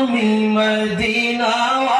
তুমি মদিনাওয়ালা